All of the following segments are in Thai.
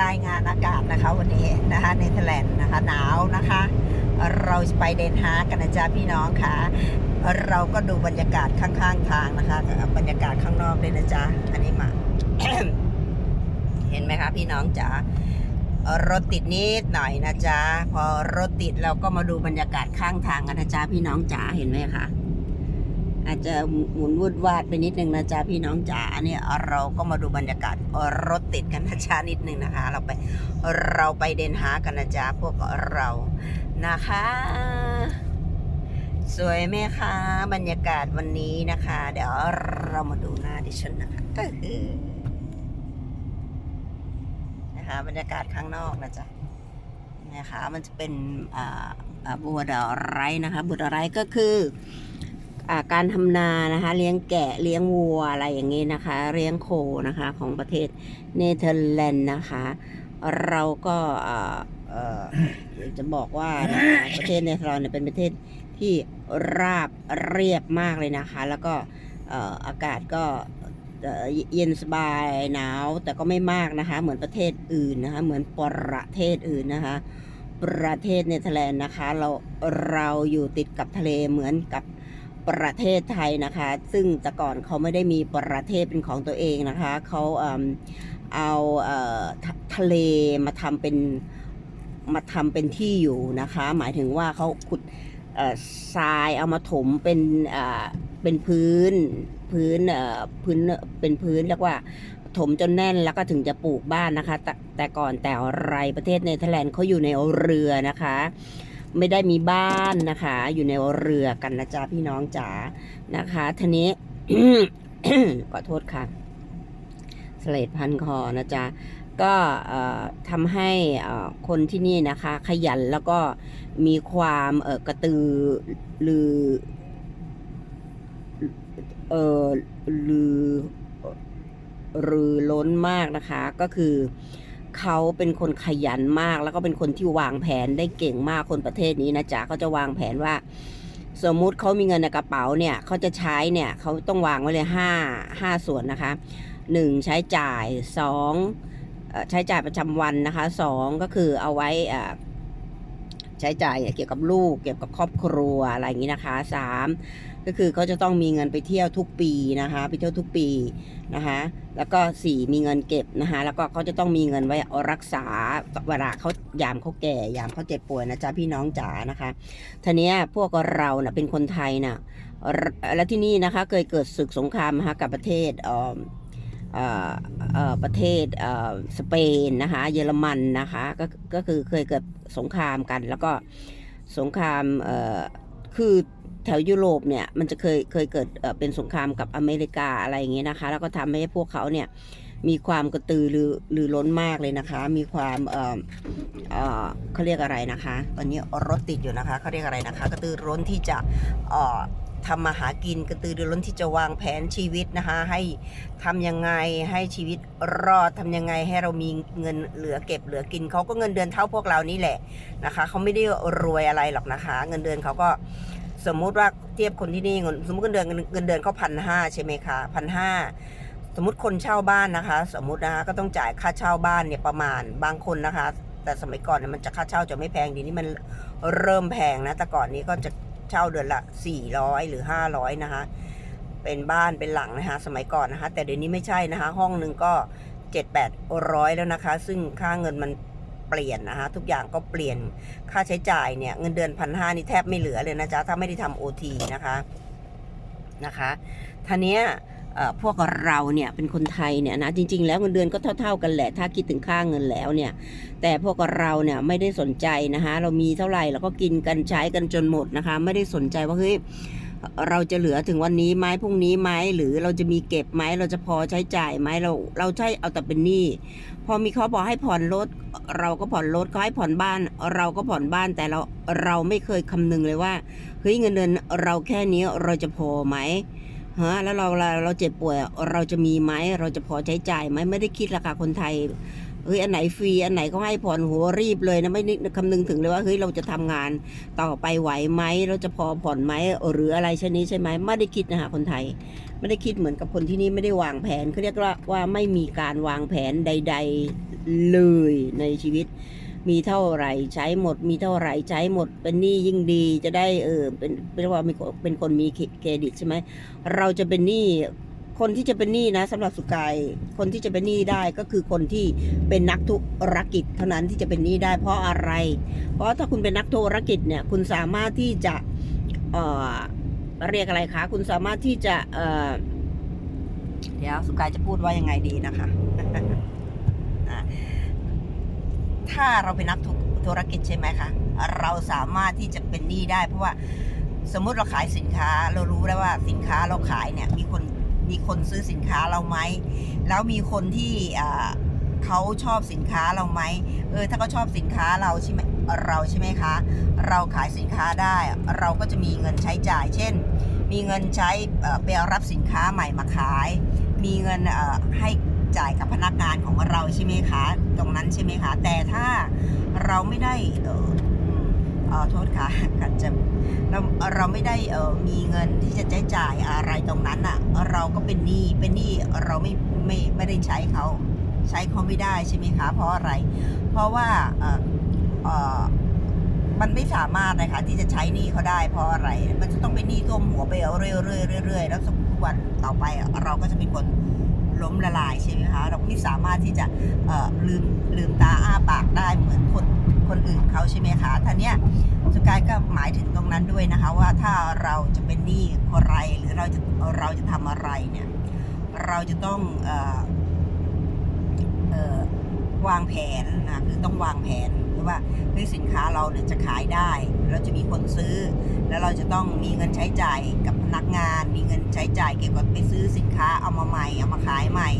รายงานอากาศนะคะวันนี้นะคะเนเธอร์แลนด์นะคะหนาวนะคะ เราไปเดนฮาร์กกันนะจ๊ะพี่น้องค่ะ เราก็ดูบรรยากาศข้างๆทางนะคะ บรรยากาศข้างนอกด้วยนะจ๊ะอันนี้มา เห็นไหมคะพี่น้องจ๋ารถติดนิดหน่อยนะจ๊ะพอรถติดเราก็มาดูบรรยากาศข้างทางกันนะจ๊ะพี่น้องจ๋าเห็นไหมคะ อาจจะหมุนวุ่นวาดไปนิดนึงนะจ๊ะพี่น้องจ๋าอันนี้เราก็มาดูบรรยากาศรถติดกันนะจ๊ะนิดนึงนะคะ เราไปเราไปเดนฮากันนะจ๊ะพวกเรานะคะ สวยไหมคะบรรยากาศวันนี้นะคะ เดี๋ยวเรามาดูหน้าดิฉันนะคะก็คือนะคะบรรยากาศข้างนอกนะจ๊ะนะคะมันจะเป็นอ่าบัวดอกไร้นะคะบัวดอกไร้ก็คือ การทำนานะคะ เลี้ยงแกะเลี้ยงวัวอะไรอย่างนี้นะคะ เลี้ยงโคนะคะของประเทศเนเธอร์แลนด์นะคะ เราก็จะบอกว่านะคะประเทศเนเธอร์แลนด์เนี่ยเป็นประเทศที่ราบเรียบมากเลยนะคะ แล้วก็อากาศก็เย็นสบายหนาวแต่ก็ไม่มากนะคะ เหมือนประเทศอื่นนะคะ เหมือนประเทศอื่นนะคะ ประเทศเนเธอร์แลนด์นะคะ เราเราอยู่ติดกับทะเลเหมือนกับ ประเทศไทยนะคะ ซึ่งแต่ก่อนเขาไม่ได้มีประเทศเป็นของตัวเองนะคะเขาเอิ่มเอาเอทะทะเลมาทำเป็นมาทำเป็นที่อยู่นะคะ หมายถึงว่าเขาขุดทรายเอามาถมเป็นเป็นพื้นพื้นพื้นเป็นพื้นเรียกว่าถมจนแน่นแล้วก็ถึงจะปลูกบ้านนะคะ แต่แต่ก่อนแต่อะไรประเทศเนเธอร์แลนด์เขาอยู่ในเรือนะคะ ไม่ได้มีบ้านนะคะ อยู่ในเรือกันนะจ๊ะพี่น้องจ๋านะคะทีนี้ขอโทษค่ะสเลดพันคอนะจ๊ะก็เอ่อทำให้เอ่อคนที่นี่นะคะ ขยันแล้วก็มีความเออกระตือรือ เออรือรือล้นมากนะคะ ก็คือ เขาเป็นคนขยันมาก แล้วก็เป็นคนที่วางแผนได้เก่งมากคนประเทศนี้นะจ๊ะเขาจะวางแผนว่า สมมุติเขามีเงินในกระเป๋าเนี่ยเขาจะใช้เนี่ยเขาต้องวางไว้เลยห้าห้าส่วนนะคะหนึ่งใช้จ่ายสองใช้จ่ายประจำวันนะคะสองก็คือเอาไว้อ่อ ใช้จ่ายเกี่ยวกับลูก เกี่ยวกับครอบครัวอะไรอย่างนี้นะคะสามก็คือเขาจะต้องมีเงินไปเที่ยวทุกปีนะคะ ไปเที่ยวทุกปีนะคะ แล้วก็สี่มีเงินเก็บนะคะ แล้วก็เขาจะต้องมีเงินไว้รักษาเวลาเขายามเขาแก่ ยามเขาเจ็บป่วยนะจ๊ะพี่น้องจ๋านะคะทีเนี้ยพวกเราเน่ะเป็นคนไทยน่ะเอ่อแล้วที่นี่นะคะเคยเกิดศึกสงครามนะคะกับประเทศออ่อ ประเทศสเปนนะคะเยอรมันนะคะก็ก็คือเคยเกิดสงครามกัน แล้วก็สงครามคือแถวยุโรปเนี่ยมันจะเคยเคยเกิดเป็นสงครามกับอเมริกาอะไรอย่างเงี้ยนะคะ แล้วก็ทำให้พวกเขาเนี่ยมีความกระตือรือรือร้นมากเลยนะคะ มีความเออเออเขาเรียกอะไรนะคะ ตอนนี้รถติดอยู่นะคะเขาเรียกอะไรนะคะ กระตือร้นที่จะเออ ทำมาหากินกระตือรือร้นที่จะวางแผนชีวิตนะคะ ให้ทำยังไงให้ชีวิตรอดทำยังไงให้เรามีเงินเหลือเก็บเหลือกินเขาก็เงินเดือนเท่าพวกเรานี่แหละนะคะเขาไม่ได้รวยอะไรหรอกนะคะ เงินเดือนเขาก็สมมุติว่าเทียบคนที่นี่เงินสมมติเงินเดือนเงินเดือนเขาพันห้าใช่ไหมคะพันห้าสมมติคนเช่าบ้านนะคะ สมมุตินะคะก็ต้องจ่ายค่าเช่าบ้านเนี่ยประมาณบางคนนะคะ แต่สมัยก่อนเนี่ยมันจะค่าเช่าจะไม่แพงดีนี่มันเริ่มแพงนะแต่ก่อนนี้ก็จะ เช่าเดือนละ 400 หรือ 500 นะคะ เป็นบ้านเป็นหลังนะคะ สมัยก่อนนะคะ แต่เดี๋ยวนี้ไม่ใช่นะคะ ห้องหนึ่งก็7 8 0แล้วนะคะ ซึ่งค่าเงินมันเปลี่ยนนะคะทุกอย่างก็เปลี่ยนค่าใช้จ่ายเนี่ย เงินเดือนพันห้านี่แทบไม่เหลือเลยนะจ๊ะ ถ้าไม่ได้ทำโอทีนะคะนะคะท่านี้ พวกเราเนี่ยเป็นคนไทยเนี่ยนะจริง ๆ แล้วเงินเดือนก็เท่า ๆ กันแหละ ถ้าคิดถึงค่าเงินแล้วเนี่ยแต่พวกเราเนี่ยไม่ได้สนใจนะคะเรามีเท่าไหร่เราก็กินกันใช้กันจนหมดนะคะไม่ได้สนใจว่าเฮ้ยเราจะเหลือถึงวันนี้ไหมพรุ่งนี้ไหมหรือเราจะมีเก็บไหมเราจะพอใช้จ่ายไหมเราเราใช้เอาแต่เป็นหนี้พอมีเขาบอกให้ผ่อนรถ เราก็ผ่อนรถเขาให้ผ่อนบ้าน เราก็ผ่อนบ้านแต่เราเราไม่เคยคำนึงเลยว่าเฮ้ยเงินเดือนเราแค่นี้เราจะพอไหม ฮะแล้วเราเราเราเจ็บป่วยเราจะมีไหมเราจะพอใช้จ่ายไหมไม่ได้คิดราคาคนไทยเฮ้ยอันไหนฟรีอันไหนก็ให้ผ่อนหัวรีบเลยนะไม่นึกคำนึงถึงเลยว่าเฮ้ยเราจะทำงานต่อไปไหวไหมเราจะพอผ่อนไหมหรืออะไรชนนี้ใช่ไหมไม่ได้คิดนะคะคนไทย ไม่ได้คิดเหมือนกับคนที่นี่ไม่ได้วางแผนเขาเรียกว่าว่าไม่มีการวางแผนใด ๆเลยในชีวิต มีเท่าไหร่ใช้หมด มีเท่าไหร่ใช้หมด เป็นหนี้ยิ่งดีจะได้เออเป็นเป็นว่ามีเป็นคนมีเครดิตใช่ไหมเราจะเป็นหนี้คนที่จะเป็นหนี้นะสำหรับสุกายคนที่จะเป็นหนี้ได้ก็คือคนที่เป็นนักธุรกิจเท่านั้นที่จะเป็นหนี้ได้เพราะอะไร เพราะถ้าคุณเป็นนักธุรกิจเนี่ยคุณสามารถที่จะเอ่อเรียกอะไรคะคุณสามารถที่จะเอ่อเดี๋ยวสุกายจะพูดว่ายังไงดีนะคะอะ ถ้าเราเป็นนักธุรกิจใช่ไหมคะเราสามารถที่จะเป็นหนี้ได้ เพราะว่าสมมุติเราขายสินค้าเรารู้แล้วว่าสินค้าเราขายเนี่ยมีคนมีคนซื้อสินค้าเราไหมแล้วมีคนที่เขาชอบสินค้าเราไหมเออถ้าเขาชอบสินค้าเราใช่ไหมเราใช่ไหมคะ เราขายสินค้าได้ เราก็จะมีเงินใช้จ่าย เช่น มีเงินใช้เอ่อไปรับสินค้าใหม่มาขาย มีเงินให้ จ่ายกับพนักงานของเราใช่ไหมคะ ตรงนั้นใช่ไหมคะ แต่ถ้าเราไม่ได้เออเออโทษค่ะกัดจะเราเราไม่ได้เออมีเงินที่จะใช้จ่ายอะไรตรงนั้นอะ เราก็เป็นหนี้เป็นหนี้เราไม่ไม่ไม่ได้ใช้เขาใช้เขาไม่ได้ใช่ไหมคะ เพราะอะไร เพราะว่าเออเออมันไม่สามารถนะคะที่จะใช้หนี้เขาได้เพราะอะไร มันจะต้องเป็นหนี้ท่วมหัวไปเรื่อยๆเรื่อยๆแล้วสักวันต่อไปเราก็จะเป็นคน ล้มละลายใช่ไหมคะ เราไม่สามารถที่จะลืมลืมตาอ้าปากได้เหมือนคนคนอื่นเขาใช่ไหมคะท่านเนี้ยสกายก็หมายถึงตรงนั้นด้วยนะคะว่าถ้าเราจะเป็นหนี้อะไรหรือเราจะเราจะทำอะไรเนี่ยเราจะต้องออออวางแผนนะคือต้องวางแผน หรือว่าเฮ้ยสินค้าเราเนี่ยจะขายได้ เราจะมีคนซื้อ แล้วเราจะต้องมีเงินใช้จ่ายกับพนักงาน มีเงินใช้จ่ายเกี่ยวกับไปซื้อสินค้าเอามาใหม่เอามาขายใหม่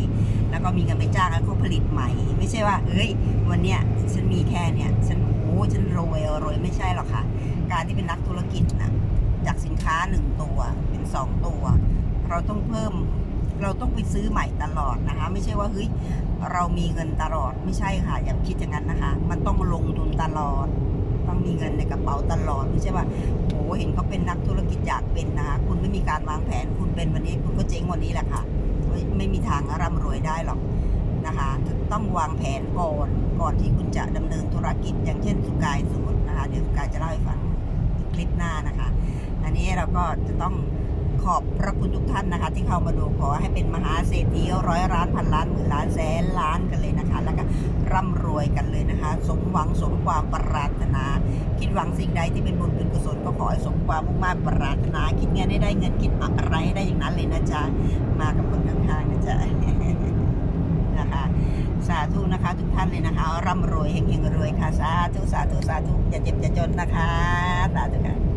แล้วก็มีเงินไปจ้างให้เขาผลิตใหม่ ไม่ใช่ว่าเอ้ยวันเนี้ยฉันมีแค่เนี่ยฉันโอ้ฉันรวยรวยไม่ใช่หรอกค่ะ การที่เป็นนักธุรกิจนะจากสินค้าหนึ่งตัวเป็นสองตัว เราต้องเพิ่ม เราต้องไปซื้อใหม่ตลอดนะคะ ไม่ใช่ว่าเฮ้ยเรามีเงินตลอดไม่ใช่ค่ะ อย่าคิดอย่างนั้นนะคะ มันต้องลงทุนตลอด ต้องมีเงินในกระเป๋าตลอดไม่ใช่ว่าโอ้เห็นเขาเป็นนักธุรกิจอยากเป็นนะคะคุณไม่มีการวางแผน คุณเป็นวันนี้คุณก็เจ๊งวันนี้แหละค่ะ ไม่ไม่มีทางร่ำรวยได้หรอกนะคะต้องวางแผนก่อนก่อนที่คุณจะดำเนินธุรกิจ อย่างเช่นสุกายสมมตินะคะเดี๋ยวสุกายจะเล่าให้ฟังคลิปหน้านะคะ อันนี้เราก็จะต้อง ขอบพระคุณทุกท่านนะคะ ที่เข้ามาดูขอให้เป็นมหาเศรษฐีร้อยล้านพันล้านหมื่นล้านแสนล้านกันเลยนะคะ แล้วก็ร่ำรวยกันเลยนะคะ สมหวังสมความปรารถนา คิดหวังสิ่งใดที่เป็นบุญเป็นกุศลก็ขอให้สมความมุ่งมั่นปรารถนา คิดเงินให้ได้เงินคิดอะไรให้ได้อย่างนั้นเลยนะจ๊ะมากับคนข้างๆนะจ๊ะนะคะสาธุนะคะ ทุกท่านเลยนะคะร่ำรวยเฮงๆรวยค่ะสาธุสาธุสาธุอย่าเจ็บอย่าจนนะคะสาธุค่ะ